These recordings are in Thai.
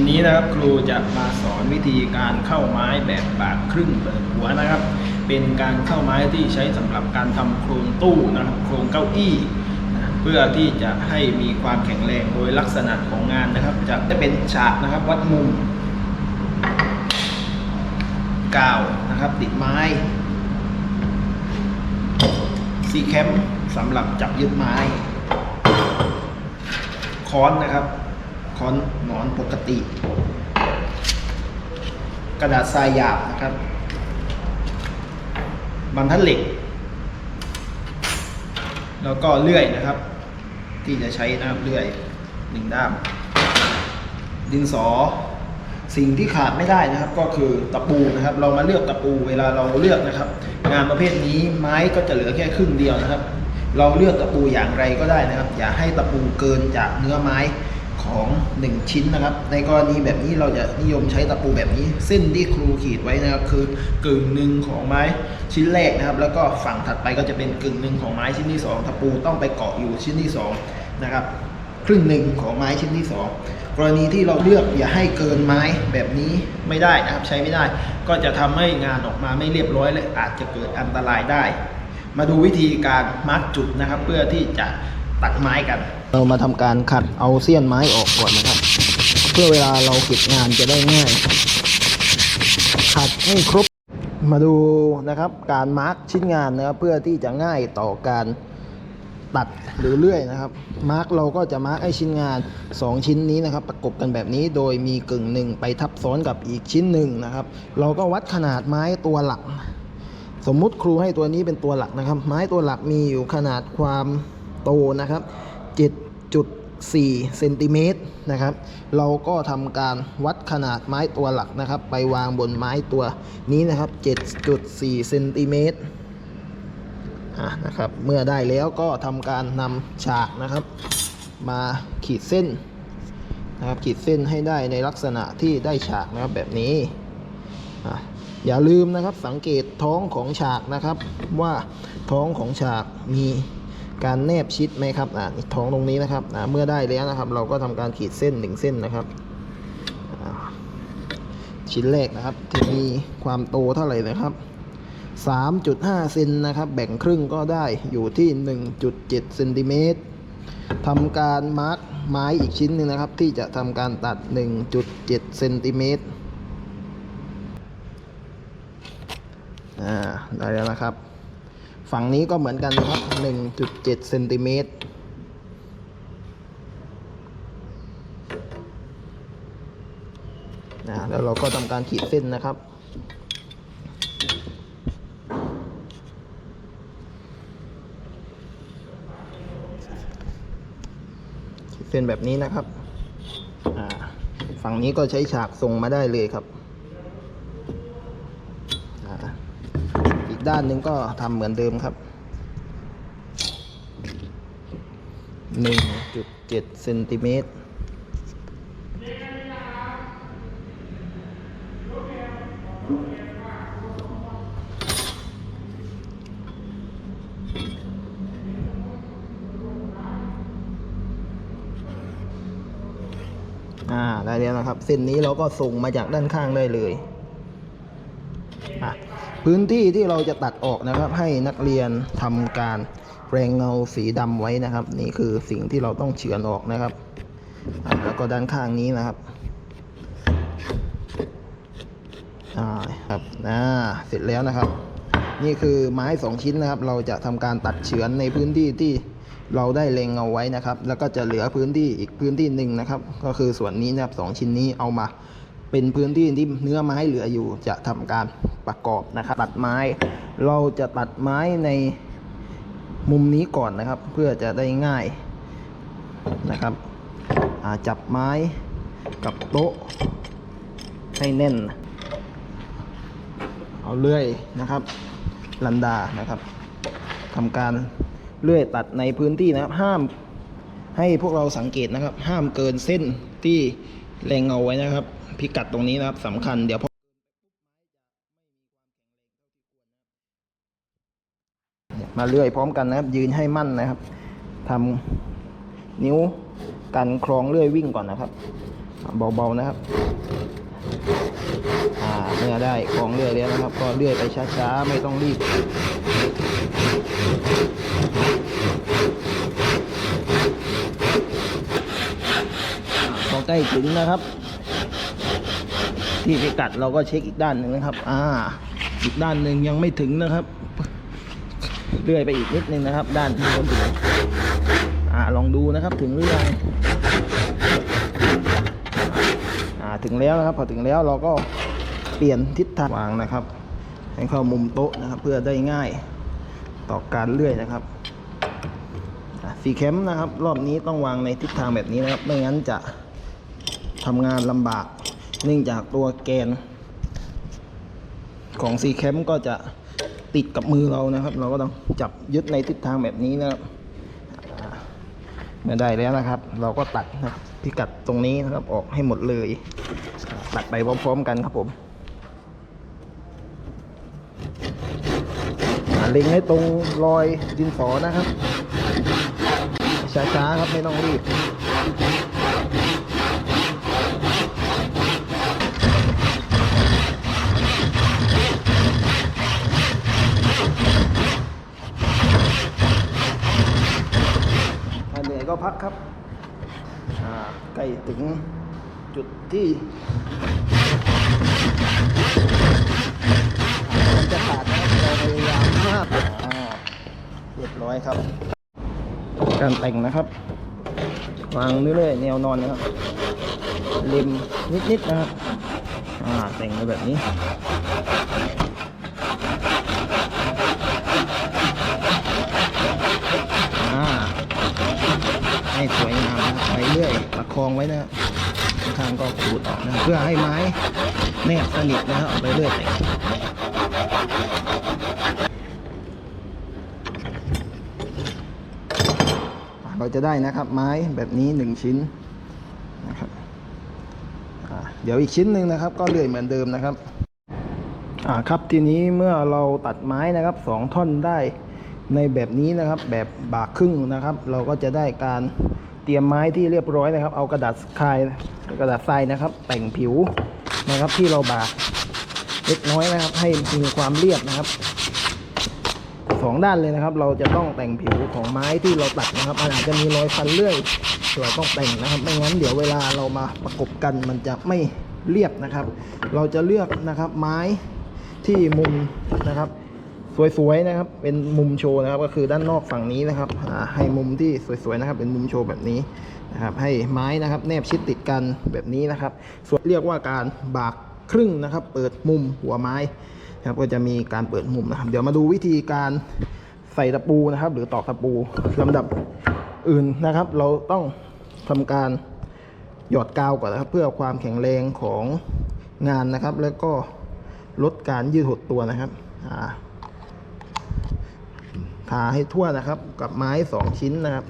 วันนี้นะครับครูจะมาสอนวิธีการเข้าไม้แบบปากครึ่งเปิดหัวนะครับ เป็นการเข้าไม้ที่ใช้สำหรับการทำโครงตู้นะครับโครงเก้าอี้นะเพื่อที่จะให้มีความแข็งแรงโดยลักษณะของงานนะครับ จะได้เป็นฉากนะครับวัดมุมกาวนะครับ ติดไม้ซีแคมสำหรับจับยึดไม้ค้อนนะครับ ค้อนหนอนปกติ กระดาษทรายหยาบนะครับ บรรทัดเหล็ก แล้วก็เลื่อยนะครับ ที่จะใช้นะครับเลื่อยหนึ่งด้าม ดินสอสิ่งที่ขาดไม่ได้นะครับก็คือตะปูนะครับ เรามาเลือกตะปูเวลาเราเลือกนะครับ งานประเภทนี้ไม้ก็จะเหลือแค่ครึ่งเดียวนะครับ เราเลือกตะปูอย่างไรก็ได้นะครับ อย่าให้ตะปูเกินจากเนื้อไม้ ของ 1 ชิ้นนะครับ ในกรณีแบบนี้เราจะนิยมใช้ตะปูแบบนี้ เส้นที่ครูขีดไว้นะครับ คือกึ่งหนึ่งของไม้ชิ้นแรกนะครับ แล้วก็ฝั่งถัดไปก็จะเป็นกึ่งหนึ่งของไม้ชิ้นที่สองตะปูต้องไปเกาะอยู่ชิ้นที่สองนะครับครึ่งหนึ่งของไม้ชิ้นที่สองกรณีที่เราเลือกอย่าให้เกินไม้แบบนี้ไม่ได้นะครับ ใช้ไม่ได้ ก็จะทำให้งานออกมาไม่เรียบร้อยและอาจจะเกิดอันตรายได้ มาดูวิธีการมาร์กจุดนะครับ เพื่อที่จะ ตัดไม้กัน เรามาทำการขัดเอาเสี้ยนไม้ออกก่อนนะครับ เพื่อเวลาเราเก็บงานจะได้ง่าย ขัดให้ครบมาดูนะครับการมาร์กชิ้นงานนะครับเพื่อที่จะง่ายต่อการตัดหรือเลื่อยนะครับ มาร์กเราก็จะมาร์กให้ชิ้นงาน 2 ชิ้นนี้นะครับ ประกบกันแบบนี้โดยมีกึ่งหนึ่งไปทับซ้อนกับอีกชิ้นหนึ่งนะครับ เราก็วัดขนาดไม้ตัวหลัก สมมุติครูให้ตัวนี้เป็นตัวหลักนะครับ ไม้ตัวหลักมีอยู่ขนาดความ โตนะครับ 7.4เซนติเมตรนะครับ เราก็ทำการวัดขนาดไม้ตัวหลักนะครับ ไปวางบนไม้ตัวนี้นะครับ 7.4เซนติเมตรนะครับเมื่อได้แล้วก็ทำการนำฉากนะครับ มาขีดเส้นนะครับขีดเส้นให้ได้ในลักษณะที่ได้ฉากนะครับแบบนี้อย่าลืมนะครับสังเกตท้องของฉากนะครับ ว่าท้องของฉากมี การแนบชิดไหมครับอะนี่ท้องตรงนี้นะครับอะเมื่อได้แล้วนะครับ เราก็ทำการขีดเส้นหนึ่งเส้นนะครับชิ้นแรกนะครับที่มีความโตเท่าไหร่นะครับ 3.5เซนนะครับ แบ่งครึ่งก็ได้อยู่ที่ 1.7เซนติเมตรทำการมาร์กไม้อีกชิ้นหนึ่งนะครับ ที่จะทำการตัด 1.7เซนติเมตรอ่าได้แล้วนะครับ ฝั่งนี้ก็เหมือนกันนะครับ 1.7เซนติเมตรอ่าแล้วเราก็ทำการขีดเส้นนะครับ ขีดเส้นแบบนี้นะครับ ฝั่งนี้ก็ใช้ฉากทรงมาได้เลยครับ อ่า อี กด้านหนึ่งก็ทำเหมือนเดิมครับ1.7เซนติเมตรอ่าได้แล้วนะครับ เส้นนี้เราก็ส่งมาจากด้านข้างได้เลย พื้นที่ที่เราจะตัดออกนะครับ ให้นักเรียนทำการแปรงเงาสีดำไว้นะครับ นี่คือสิ่งที่เราต้องเฉือนออกนะครับแล้วก็ด้านข้างนี้นะครับอ่าครับอ่าเสร็จแล้วนะครับ นี่คือไม้สองชิ้นนะครับ เราจะทำการตัดเฉือนในพื้นที่ที่เราได้เล็งเอาไว้นะครับ แล้วก็จะเหลือพื้นที่อีกพื้นที่หนึ่งนะครับ ก็คือส่วนนี้นะครับสองชิ้นนี้เอามา เป็นพื้นที่ที่เนื้อไม้เหลืออยู่จะทำการประกอบนะครับ ตัดไม้เราจะตัดไม้ในมุมนี้ก่อนนะครับ เพื่อจะได้ง่ายนะครับจับไม้กับโต๊ะให้แน่น เอาเลื่อยนะครับ ลันดานะครับทำการเลื่อยตัดในพื้นที่นะครับ ห้ามให้พวกเราสังเกตนะครับ ห้ามเกินเส้นที่แรงเงาไว้นะครับ พิกัดตรงนี้นะครับสำคัญเดี๋ยวพอมาเลื่อยพร้อมกันนะครับ ยืนให้มั่นนะครับทำนิ้วกันคลองเลื่อยวิ่งก่อนนะครับ เบาๆนะครับอ่าเมื่อได้ของเลื่อยแล้วนะครับ ก็เลื่อยไปช้าๆไม่ต้องรีบพอใกล้ถึงนะครับ ที่พิกัดเราก็เช็คอีกด้านหนึ่งนะครับ อ่า อีกด้านหนึ่งยังไม่ถึงนะครับ เลื่อยไปอีกนิดนึงนะครับ ด้านที่คนถึงอ่าลองดูนะครับถึงหรือยังอ่าถึงแล้วนะครับ พอถึงแล้วเราก็เปลี่ยนทิศทางวางนะครับ ให้เข้ามุมโต๊ะนะครับ เพื่อได้ง่ายต่อการเลื่อยนะครับสีแคมนะครับ รอบนี้ต้องวางในทิศทางแบบนี้นะครับ ไม่งั้นจะทำงานลำบาก เนื่องจากตัวแกน ของซีแคมก็จะติดกับมือเรานะครับ เราก็ต้องจับยึดในทิศทางแบบนี้นะครับเมื่อได้แล้วนะครับ เราก็ตัดนะพิกัดตรงนี้นะครับออกให้หมดเลย ตัดไปพร้อมๆกันครับผมอ่าเล็งให้ตรงรอยดินสอนะครับ ช้าๆครับไม่ต้องรีบ ถ้าเหนื่อยก็ พักครับอ่าใกล้ถึงจุดที่อ่ามันจะขาดนะครับเราพยายามมากอ่าเรียบร้อยครับ การแต่งนะครับ วางเรื่อยๆแนวนอนนะครับเล็มนิดๆนะครับอ่าแต่งไปแบบนี้ อ่า ให้สวยงามนะครับไปเรื่ อยประคองไว้นะครับข้างก็ขูดออกนะเพื่อให้ไม้แนบสนิทนะครับเอาไปเรื่อยเราจะได้นะครับไม้แบบนี้หนึ่งชิ้นนะครับเดี๋ยวอีกชิ้นหนึ่งนะครับ ก็เลื่อยเหมือนเดิมนะครับอ่าครับทีนี้เมื่อเราตัดไม้นะครับสองท่อนได้ในแบบนี้นะครับแบบบากครึ่งนะครับ เราก็จะได้การ ตรียมไม้ที่เรียบร้อยนะครับ เอากระดาษคายกระดาษทรายนะครับ แต่งผิวนะครับที่เราบากเล็กน้อยนะครับ ให้มีความเรียบนะครับสองด้านเลยนะครับ เราจะต้องแต่งผิวของไม้ที่เราตัดนะครับอาจจะมีรอยฟันเลื่อยเราต้องแต่งนะครับ ไม่งั้นเดี๋ยวเวลาเรามาประกบกันมันจะไม่เรียบนะครับ เราจะเลือกนะครับไม้ที่มุมนะครับ สวยๆนะครับ เป็นมุมโชว์นะครับ ก็คือด้านนอกฝั่งนี้นะครับให้มุมที่สวยๆนะครับ เป็นมุมโชว์แบบนี้นะครับ ให้ไม้นะครับ แนบชิดติดกันแบบนี้นะครับ ส่วนเรียกว่าการบากครึ่งนะครับ เปิดมุมหัวไม้นะครับ ก็จะมีการเปิดมุมนะครับ เดี๋ยวมาดูวิธีการใส่ตะปูนะครับ หรือตอกตะปูลำดับอื่นนะครับ เราต้องทำการหยอดกาวก่อนนะครับ เพื่อความแข็งแรงของงานนะครับ แล้วก็ลดการยืดหดตัวนะครับ อ่า ทาให้ทั่วนะครับ กับไม้สองชิ้นนะครับ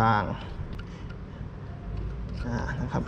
บางๆนะครับ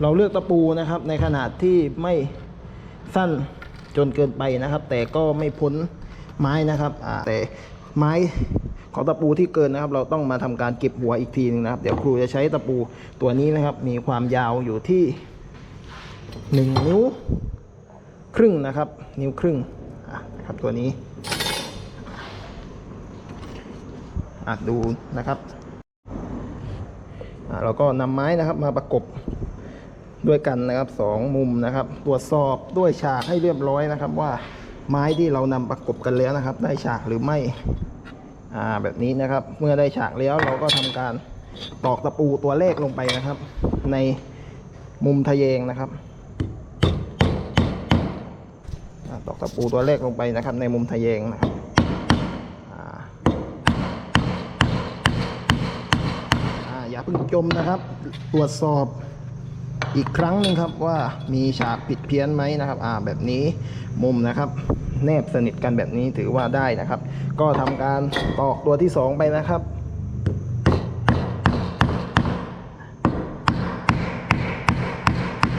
เราเลือกตะปูนะครับ ในขนาดที่ไม่สั้นจนเกินไปนะครับ แต่ก็ไม่พ้นไม้นะครับแต่ไม้ของตะปูที่เกินนะครับ เราต้องมาทำการเก็บหัวอีกทีนึงนะครับ เดี๋ยวครูจะใช้ตะปูตัวนี้นะครับ มีความยาวอยู่ที่หนึ่งนิ้วครึ่งนะครับ นิ้วครึ่ง ตัวนี้อะดูนะครับเราก็นำไม้นะครับมาประกบด้วยกันนะครับสองมุมนะครับ ตรวจสอบด้วยฉากให้เรียบร้อยนะครับ ว่าไม้ที่เรานำประกบกันแล้วนะครับ ได้ฉากหรือไม่อ่าแบบนี้นะครับ เมื่อได้ฉากแล้วเราก็ทำการตอกตะปูตัวเลขลงไปนะครับ ในมุมทะแยงนะครับ อ่าตอกตะปูตัวเลขลงไปนะครับ ในมุมทะแยงนะครับอย่าเพิ่งจมนะครับ ตรวจสอบอีกครั้งหนึงครับว่ามีฉากผิดเพี้ยนไหมนะครับ อ่าแบบนี้มุมนะครับ แนบสนิทกันแบบนี้ถือว่าได้นะครับ ก็ทำการตอกตัวที่สองไปนะครับ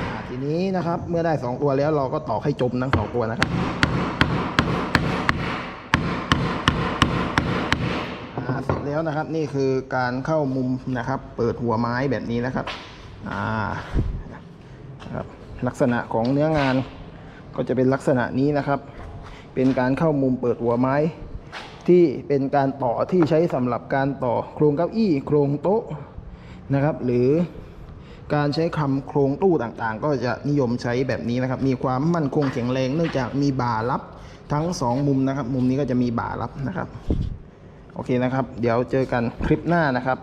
อ่าที นะครับ เมื่อได้ 2 ตัวแล้วเราก็ตอกให้จมทั้งสองตัวนะครับเสร็จแล้วนะครับนี่คือการเข้ามุมนะครับ เปิดหัวไม้แบบนี้นะครับอ่านะครับลักษณะของเนื้องานก็จะเป็นลักษณะนี้นะครับ เป็นการเข้ามุมเปิดหัวไม้ ที่เป็นการต่อที่ใช้สำหรับการต่อโครงเก้าอี้โครงโต๊ะนะครับ หรือ การใช้คำโครงตู้ต่างๆ ก็จะนิยมใช้แบบนี้นะครับ มีความมั่นคงแข็งแรงเนื่องจากมีบ่ารับทั้งสองมุมนะครับ มุมนี้ก็จะมีบ่ารับนะครับ โอเคนะครับ เดี๋ยวเจอกันคลิปหน้านะครับ